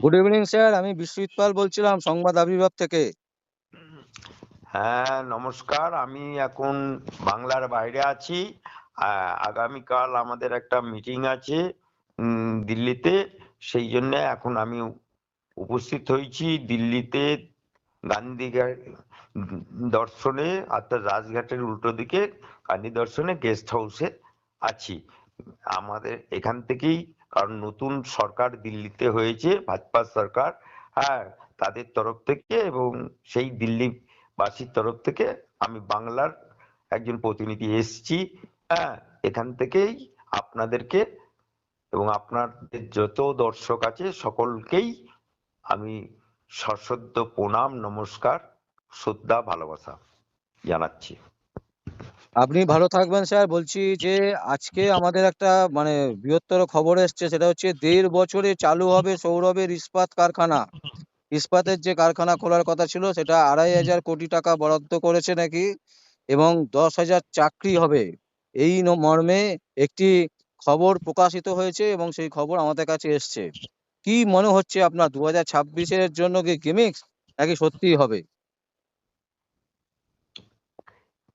Good evening sir আমি বিশ্বজিৎ পাল বলছিলাম সংবাদ আবির্ভাব থেকে। হ্যাঁ নমস্কার। আমি এখন বাংলার বাইরে আছি। আগামীকাল আমাদের একটা মিটিং আছে দিল্লিতে। সেই জন্য এখন আমি উপস্থিত হয়েছি দিল্লিতে গান্ধীঘাট দর্শনে, অর্থাৎ রাজঘাটের উল্টো দিকে গান্ধী দর্শনে গেস্ট হাউসে আছি। আমাদের এখান থেকেই কারণ নতুন সরকার দিল্লিতে হয়েছে, ভাজপা সরকার হ্যাঁ তাদের তরফ থেকে এবং সেই দিল্লি বাসীর তরফ থেকে আমি বাংলার একজন প্রতিনিধি এসছি হ্যাঁ এখান থেকেই আপনাদেরকে এবং আপনাদের যত দর্শক আছে সকলকেই আমি সশ্রদ্ধ প্রণাম, নমস্কার, শ্রদ্ধা, ভালোবাসা জানাচ্ছি। আপনি ভালো থাকবেন স্যার। বলছি যে, আজকে আমাদের একটা মানে বৃহত্তর খবর এসছে, সেটা হচ্ছে দেড় বছরে চালু হবে সৌরভের ইস্পাত কারখানা। ইস্পাতের যে কারখানা খোলার কথা ছিল, সেটা আড়াই হাজার কোটি টাকা বরাদ্দ করেছে নাকি? এবং দশ হাজার চাকরি হবে। এই মর্মে একটি খবর প্রকাশিত হয়েছে এবং সেই খবর আমাদের কাছে এসছে। কি মনে হচ্ছে আপনার? দু হাজার ছাব্বিশের জন্য কি গেমিক্স নাকি সত্যিই হবে?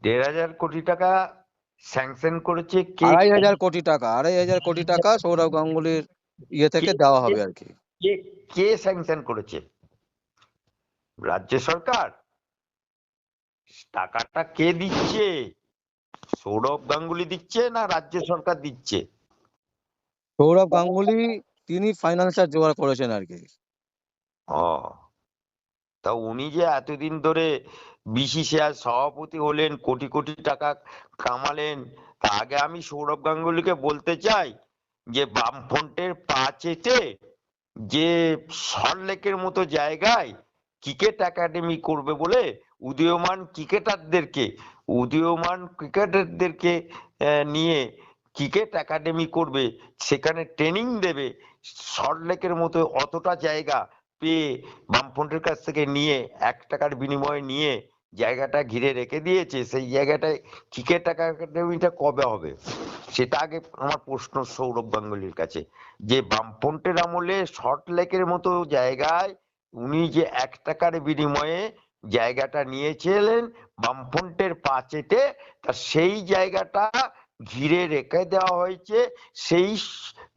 দেড় হাজার কোটি টাকা স্যাংশন করেছে কে? আড়াই হাজার কোটি টাকা আড়াই হাজার কোটি টাকা সৌরভ গাঙ্গুলির ইয়ে থেকে দেওয়া হবে আর কি কে কে স্যাংশন করেছে? রাজ্য সরকার? টাকাটা কে দিচ্ছে? সৌরভ গাঙ্গুলি দিচ্ছে না রাজ্য সরকার দিচ্ছে? সৌরভ গাঙ্গুলি তিনি ফাইন্যান্সার জোগাড় করেছেন আর কি ও তা উনি যে এতদিন ধরে বিসিসিআই সভাপতি হলেন, কোটি কোটি টাকা কামালেন। তা আগে আমি সৌরভ গাঙ্গুলিকে বলতে চাই যে, বামফ্রন্টের পা চেটে যে সল্টলেকের মতো জায়গায় ক্রিকেট একাডেমি করবে বলে উদীয়মান ক্রিকেটারদেরকে উদীয়মান ক্রিকেটারদেরকে নিয়ে ক্রিকেট একাডেমি করবে, সেখানে ট্রেনিং দেবে সল্টলেকের মতো অতটা জায়গা পেয়ে বামফ্রন্টের কাছ থেকে নিয়ে এক টাকার বিনিময়ে নিয়ে জায়গাটা ঘিরে রেখে দিয়েছে, সেই জায়গাটায় ক্রিকেট একাডেমিটা কবে হবে? সেটা আগে আমার প্রশ্ন সৌরভ গাঙ্গুলির কাছে। যে বামফ্রন্টের আমলে শর্ট লেকের মতো জায়গায় উনি যে এক টাকার বিনিময়ে জায়গাটা নিয়েছিলেন, বামফ্রন্টের পা চেটে তা সেই জায়গাটা ঘিরে রেখে দেওয়া হয়েছে, সেই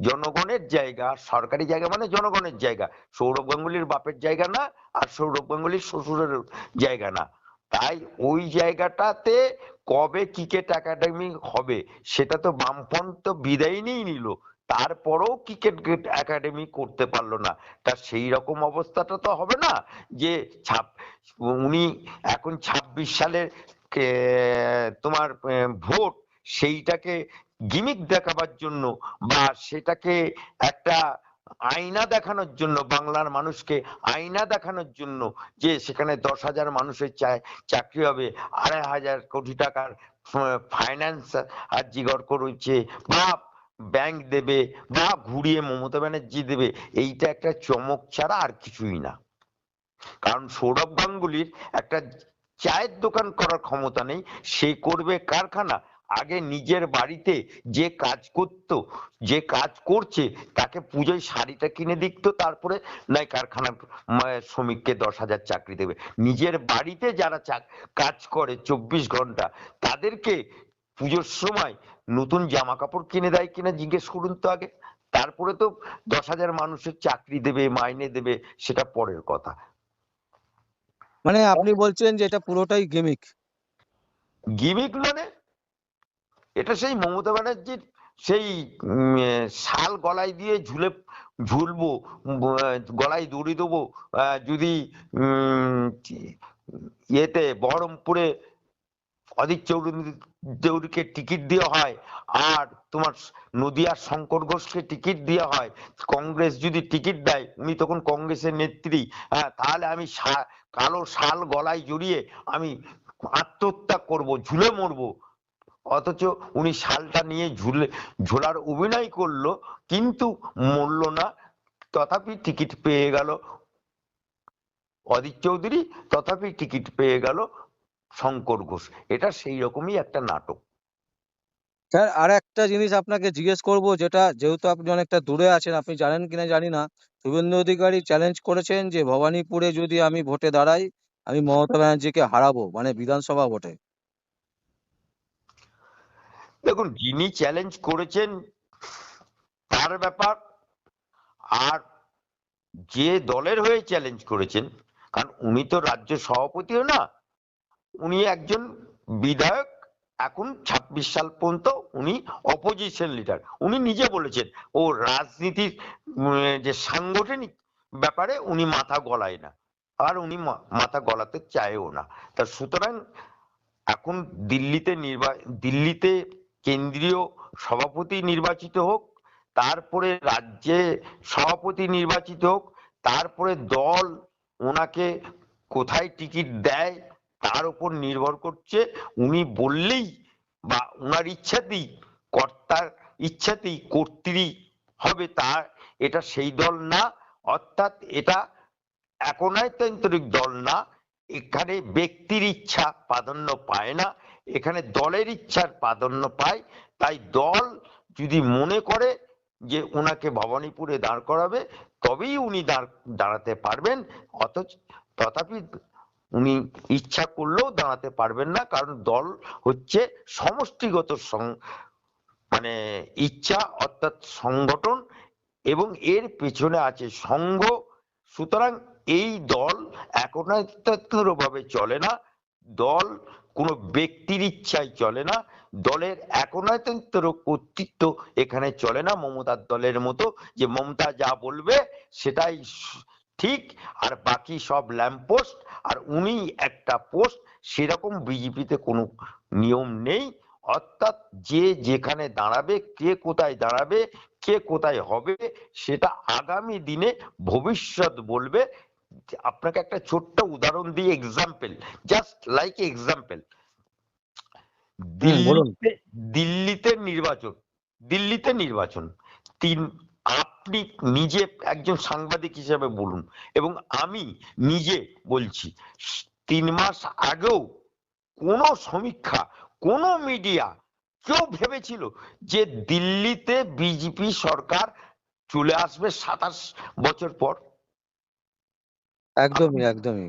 জনগণের জায়গা, সরকারি জায়গা মানে জনগণের জায়গা। সৌরভ গাঙ্গুলির বাপের জায়গা না, আর সৌরভ গাঙ্গুলির শ্বশুরের জায়গা না। তাই ওই জায়গাটাতে কবে ক্রিকেট একাডেমি হবে সেটা তো তো বিদায় নিয়ে নিল। তারপরেও ক্রিকেট একাডেমি করতে পারল না। তা সেই রকম অবস্থাটা তো হবে না যে ছাপ, উনি এখন ছাব্বিশ সালের কে- তোমার ভোট সেইটাকে গিমিক দেখাবার জন্য বা সেটাকে একটা আয়না দেখানোর জন্য, বাংলার মানুষকে আয়না দেখানোর জন্য যে সেখানে দশ হাজার মানুষের চায় চাকরি হবে, আড়াই হাজার কোটি টাকার ফাইন্যান্স আর জিগর করেছে, বা ব্যাংক দেবে, বা ঘুরিয়ে মমতা ব্যানার্জি দেবে, এইটা একটা চমক ছাড়া আর কিছুই না। কারণ সৌরভ গাঙ্গুলির একটা চায়ের দোকান করার ক্ষমতা নেই, সে করবে কারখানা আগে নিজের বাড়িতে যে কাজ করত যে কাজ করছে তাকে পুজোয় শাড়িটা কিনে দিত তারপরে নাই কারখানা শ্রমিককে দশ হাজার চাকরি দেবে। নিজের বাড়িতে যারা চাক- কাজ করে চব্বিশ ঘণ্টা তাদেরকে পুজোর সময় নতুন জামা কাপড় কিনে দেয় কিনা জিজ্ঞেস করুন তো আগে। তারপরে তো দশ হাজার মানুষের চাকরি দেবে মাইনে দেবে সেটা পরের কথা। মানে আপনি বলছেন যে এটা পুরোটাই গেমিক গিমিক মানে এটা সেই মমতা ব্যানার্জির সেই শাল গলায় দিয়ে ঝুলে, ঝুলবো গলায় দড়ি দেবো যদি ইয়েতে বহরমপুরে অদিত চৌধুরী, চৌধুরীকে টিকিট দেওয়া হয় আর তোমার নদিয়ার শঙ্কর ঘোষকে টিকিট দেওয়া হয়, কংগ্রেস যদি টিকিট দেয়, উনি তখন কংগ্রেসের নেত্রী হ্যাঁ তাহলে আমি কালো শাল গলায় জড়িয়ে আমি আত্মহত্যা করব, ঝুলে মরবো। অথচ উনি শালটা নিয়ে ঝুলে, ঝোলার অভিনয় করল, কিন্তু মরল না। তথাপি টিকিট পেয়ে গেল। অদিত চৌধুরী তথাপি টিকিট পেয়ে গেল শঙ্কর ঘোষ। এটা সেই রকমই একটা নাটক। স্যার আর একটা জিনিস আপনাকে জিজ্ঞেস করব, যেটা যেহেতু আপনি অনেকটা দূরে আছেন, আপনি জানেন কিনা জানি না। শুভেন্দু অধিকারী চ্যালেঞ্জ করেছেন যে ভবানীপুরে যদি আমি ভোটে দাঁড়াই, আমি মমতা ব্যানার্জিকে হারাবো মানে বিধানসভা ভোটে। দেখুন, যিনি চ্যালেঞ্জ করেছেন, তার ব্যাপার। আর যে দলের হয়ে চ্যালেঞ্জ করেছেন, কারণ উনি তো রাজ্য সভাপতিও না, উনি একজন বিধায়ক, এখন ছাব্বিশ সাল পর্যন্ত উনি অপোজিশন লিডার উনি নিজে বলেছেন, ও রাজনীতির যে সাংগঠনিক ব্যাপারে উনি মাথা গলায় না, আর উনি মাথা গলাতে চায়ও না। তা সুতরাং এখন দিল্লিতে নির্বা, দিল্লিতে কেন্দ্রীয় সভাপতি নির্বাচিত হোক, তারপরে রাজ্যে সভাপতি নির্বাচিত হোক, তারপরে দল ওনাকে কোথায় টিকিট দেয় তার উপর নির্ভর করছে। উনি বললেই বা ওনার ইচ্ছাতেই, কর্তার ইচ্ছাতেই কর্ত্রী হবে তার। এটা সেই দল না, অর্থাৎ এটা একনায়তান্ত্রিক দল না এখানে ব্যক্তির ইচ্ছা প্রাধান্য পায় না, এখানে দলের ইচ্ছার প্রাধান্য পায়। তাই দল যদি মনে করে যে ওনাকে ভবানীপুরে দাঁড় করাবে, তবেই উনি দাঁড়, দাঁড়াতে পারবেন। অথচ তথাপি উনি ইচ্ছা করলেও দাঁড়াতে পারবেন না, কারণ দল হচ্ছে সমষ্টিগত মানে ইচ্ছা অর্থাৎ সংগঠন এবং এর পেছনে আছে সংঘ। সুতরাং এই দল ভাবে চলে না, দল কোনো ব্যক্তির ইচ্ছায় চলে না, দলের একনায়তন্ত্র কর্তৃত্ব এখানে চলে না, মমতার দলের মতো যে মমতা যা বলবে সেটাই ঠিক, আর বাকি সব ল্যাম্পপোস্ট আর উনি একটা পোস্ট, সেরকম বিজেপিতে কোনো নিয়ম নেই, অর্থাৎ যে যেখানে দাঁড়াবে, কে কোথায় দাঁড়াবে, কে কোথায় হবে, সেটা আগামী দিনে ভবিষ্যৎ বলবে আপনাকে একটা ছোট্ট উদাহরণ দিই এক্সাম্পল জাস্ট লাইক এক্সাম্পল দিল্লিতে দিল্লিতে নির্বাচন দিল্লিতে নির্বাচন। তিন আপনি নিজে একজন সাংবাদিক হিসেবে বলুন এবং আমি নিজে বলছি তিন মাস আগেও কোন সমীক্ষা কোন মিডিয়া কেউ ভেবেছিল যে দিল্লিতে বিজেপি সরকার চলে আসবে সাতাশ বছর পর। একদমই একদমই।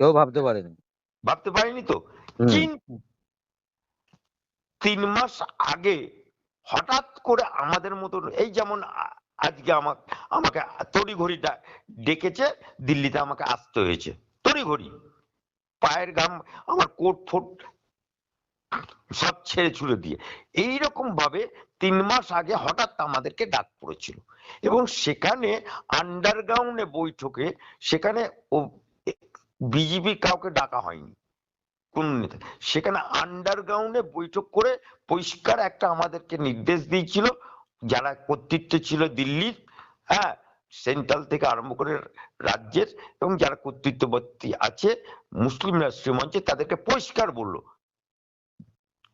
কেউ ভাবতে পারেনি। ভাবতে পারেনি তো? কিন্তু তিন মাস আগে হঠাৎ করে আমাদের মতন এই যেমন আজকে আমাকে আমাকে তড়িঘড়ি ডেকেছে দিল্লিতে আমাকে আসতে হয়েছে। তড়িঘড়ি। পায়ের ঘাম আমার কোট ফোট সব ছেড়ে ছুড়ে দিয়ে। এইরকম ভাবে তিন মাস আগে হঠাৎ আমাদেরকে ডাক পড়েছিল। এবং সেখানে আন্ডারগ্রাউন্ডে বৈঠকে সেখানে বিজেপি কাউকে ডাকা হয়নি। কোন নেতা। সেখানে আন্ডারগ্রাউন্ডে বৈঠক করে পরিষ্কার একটা আমাদেরকে নির্দেশ দিয়েছিল। যারা কর্তৃত্ব ছিল দিল্লির হ্যাঁ সেন্ট্রাল থেকে আরম্ভ করে রাজ্যের এবং যারা কর্তৃত্ববর্তী আছে মুসলিম রাষ্ট্রীয় মঞ্চে তাদেরকে পরিষ্কার বলল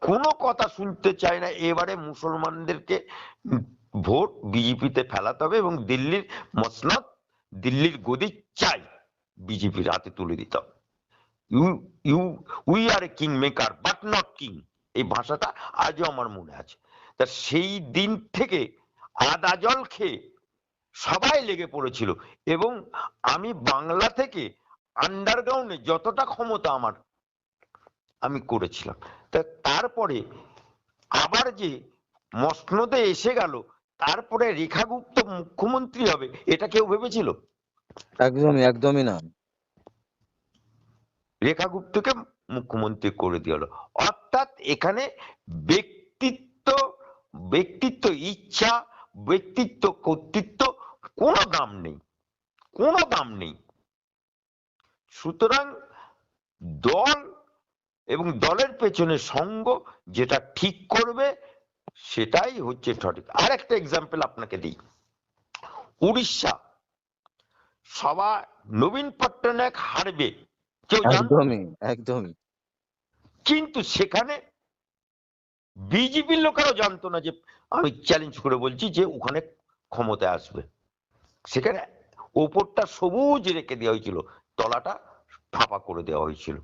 কোনো কথা শুনতে চায় না। এবারে মুসলমানদেরকে ভোট বিজেপিতে ফেলাতে হবে এবং দিল্লির মসনদ দিল্লির গদি চাই বিজেপির হাতে তুলে দিতে হবে। You we are a king maker, but not king. এই ভাষাটা আজও আমার মনে আছে। তা সেই দিন থেকে আদা জল খেয়ে সবাই লেগে পড়েছিল এবং আমি বাংলা থেকে আন্ডারগ্রাউন্ডে যতটা ক্ষমতা আমার আমি করেছিলাম। তা তারপরে আবার যে মসনদে এসে গেল তারপরে রেখা গুপ্ত মুখ্যমন্ত্রী হবে এটা কেউ ভেবেছিল? একদমই একদমই না। রেখা গুপ্তকে মুখ্যমন্ত্রী করে দিয়ে হলো অর্থাৎ এখানে ব্যক্তিত্ব ব্যক্তিত্ব ইচ্ছা ব্যক্তিত্ব কর্তৃত্ব কোনো দাম নেই কোনো দাম নেই। সুতরাং দল এবং দলের পেছনে সঙ্গ যেটা ঠিক করবে সেটাই হচ্ছে সঠিক। আর একটা এক্সাম্পল আপনাকে দিই। উড়িষ্যা। সভা নবীন পট্টনায়ক হারবে। কেউ একদমই একদমই। কিন্তু সেখানে বিজেপির লোকেরাও জানতো না যে আমি চ্যালেঞ্জ করে বলছি যে ওখানে ক্ষমতায় আসবে। সেখানে ওপরটা সবুজ রেখে দেওয়া হয়েছিল। তলাটা ফাঁপা করে দেওয়া হয়েছিল।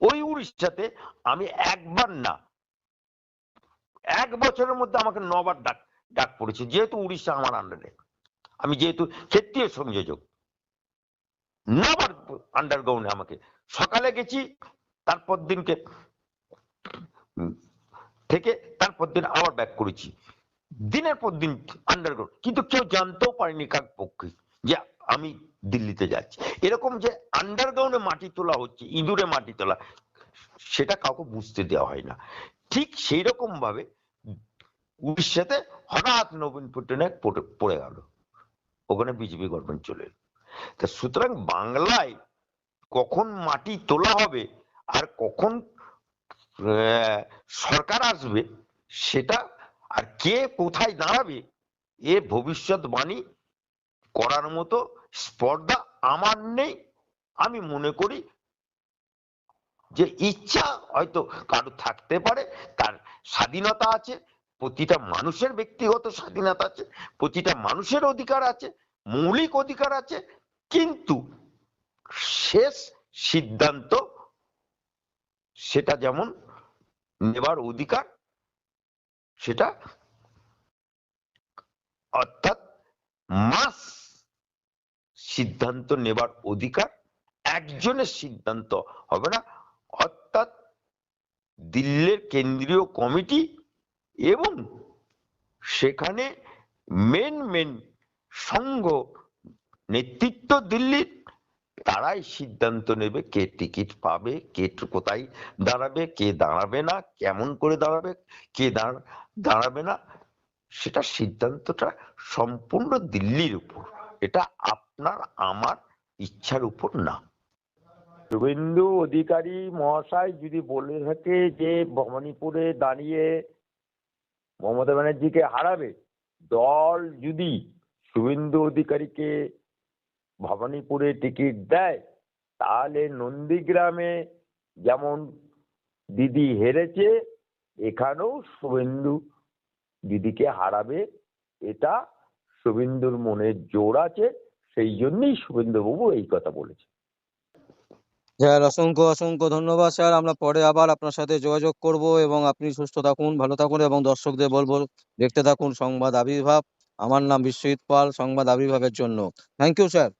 ওই উড়িষ্যাতে আমি একবার না, এক বছরের মধ্যে আমাকে নবার ডাক ডাক পড়েছে, যেহেতু উড়িষ্যা আমার আন্ডারে আমি যেহেতু ক্ষেত্রীয় সংযোজক, নবার আন্ডারগ্রাউন্ডে আমাকে। সকালে গেছি, তারপর দিনকে, থেকে তারপর দিন আবার ব্যাক করেছি। দিনের পর দিন আন্ডারগ্রাউন্ড কিন্তু কেউ জানতেও পারেনি কার পক্ষে যে আমি দিল্লিতে যাচ্ছে। এরকম যে আন্ডারগ্রাউন্ডে মাটি তোলা হচ্ছে, ইঁদুরে মাটি তোলা, সেটা কাউকে বুঝতে দেওয়া হয় না। ঠিক সেই রকম ভাবে উড়িষ্যাতে হঠাৎ নবীন পট্টনায়ক পড়ে- গেল। ওখানে বিজেপি গভর্নমেন্ট চলে এলো। তা সুতরাং বাংলায় কখন মাটি তোলা হবে আর কখন সরকার আসবে সেটা আর কে কোথায় দাঁড়াবে, এ ভবিষ্যৎবাণী করার মতো স্পর্ধা আমার নেই। আমি মনে করি যে ইচ্ছা হয়তো কারও থাকতে পারে, তার স্বাধীনতা আছে, প্রতিটা মানুষের ব্যক্তিগত স্বাধীনতা আছে, প্রতিটা মানুষের অধিকার আছে, মৌলিক অধিকার আছে, কিন্তু শেষ সিদ্ধান্ত সেটা যেমন নেবার অধিকার, সেটা অর্থাৎ মাস সিদ্ধান্ত নেবার অধিকার একজনের সিদ্ধান্ত হবে না। অর্থাৎ দিল্লির কেন্দ্রীয় কমিটি এবং সেখানে মেন মেন সংঘ নেতৃত্ব দিল্লির, তারাই সিদ্ধান্ত নেবে কে টিকিট পাবে, কে কোথায় দাঁড়াবে, কে দাঁড়াবে না, কেমন করে দাঁড়াবে, কে দাঁড়াবে না, সেটা সিদ্ধান্তটা সম্পূর্ণ দিল্লির উপর। এটা আপনার, আমার ইচ্ছার উপর না। শুভেন্দু অধিকারী মহাশয় যদি বলে থাকে যে ভবানীপুরে দাঁড়িয়ে মমতা ব্যানার্জিকে হারাবে, দল যদি শুভেন্দু অধিকারীকে ভবানীপুরে টিকিট দেয়, তাহলে নন্দীগ্রামে যেমন দিদি হেরেছে, এখানেও শুভেন্দু দিদিকে হারাবে, এটা শুভেন্দুর মনে জোর আছে, সেই জন্যই শুভেন্দুবাবু এই কথা বলেছে স্যার, অসংখ্য অসংখ্য ধন্যবাদ স্যার। আমরা পরে আবার আপনার সাথে যোগাযোগ করব এবং আপনি সুস্থ থাকুন, ভালো থাকুন এবং দর্শকদের বলব, দেখতে থাকুন সংবাদ আবির্ভাব। আমার নাম বিশ্বজিৎ পাল, সংবাদ আবির্ভাবের জন্য। Thank you sir